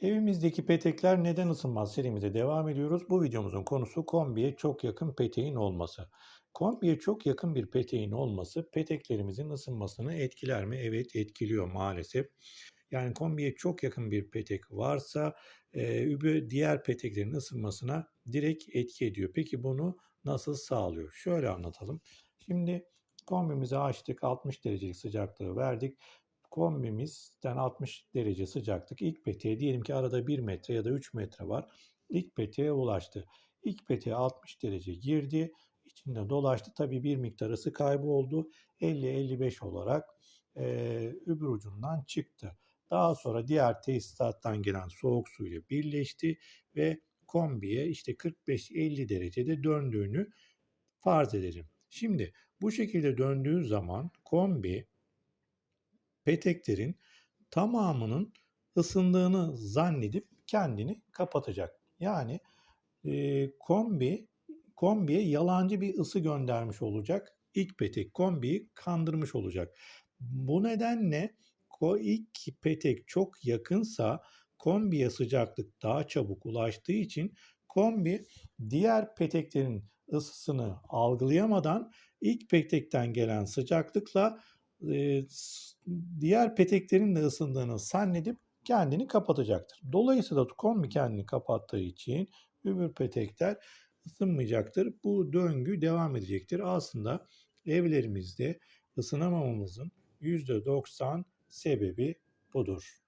Evimizdeki petekler neden ısınmaz serimize devam ediyoruz. Bu videomuzun konusu kombiye çok yakın peteğin olması. Kombiye çok yakın bir peteğin olması peteklerimizin ısınmasını etkiler mi? Evet etkiliyor maalesef. Yani kombiye çok yakın bir petek varsa e, diğer peteklerin ısınmasına direkt etki ediyor. Peki bunu nasıl sağlıyor? Şöyle anlatalım. Şimdi kombimizi açtık 60 derecelik sıcaklığı verdik kombimizden 60 derece sıcaklık ilk peteğe diyelim ki arada 1 metre ya da 3 metre var. İlk peteğe ulaştı. İlk peteğe 60 derece girdi. İçinde dolaştı. Tabii bir miktar ısı kaybı oldu. 50-55 olarak e, öbür ucundan çıktı. Daha sonra diğer tesisattan gelen soğuk suyla birleşti ve kombiye işte 45-50 derecede döndüğünü farz edelim. Şimdi bu şekilde döndüğü zaman kombi peteklerin tamamının ısındığını zannedip kendini kapatacak. Yani e, kombi kombiye yalancı bir ısı göndermiş olacak. İlk petek kombiyi kandırmış olacak. Bu nedenle o ilk petek çok yakınsa kombiye sıcaklık daha çabuk ulaştığı için kombi diğer peteklerin ısısını algılayamadan ilk petekten gelen sıcaklıkla diğer peteklerin de ısındığını zannedip kendini kapatacaktır. Dolayısıyla kombi kendini kapattığı için öbür petekler ısınmayacaktır. Bu döngü devam edecektir. Aslında evlerimizde ısınamamamızın %90 sebebi budur.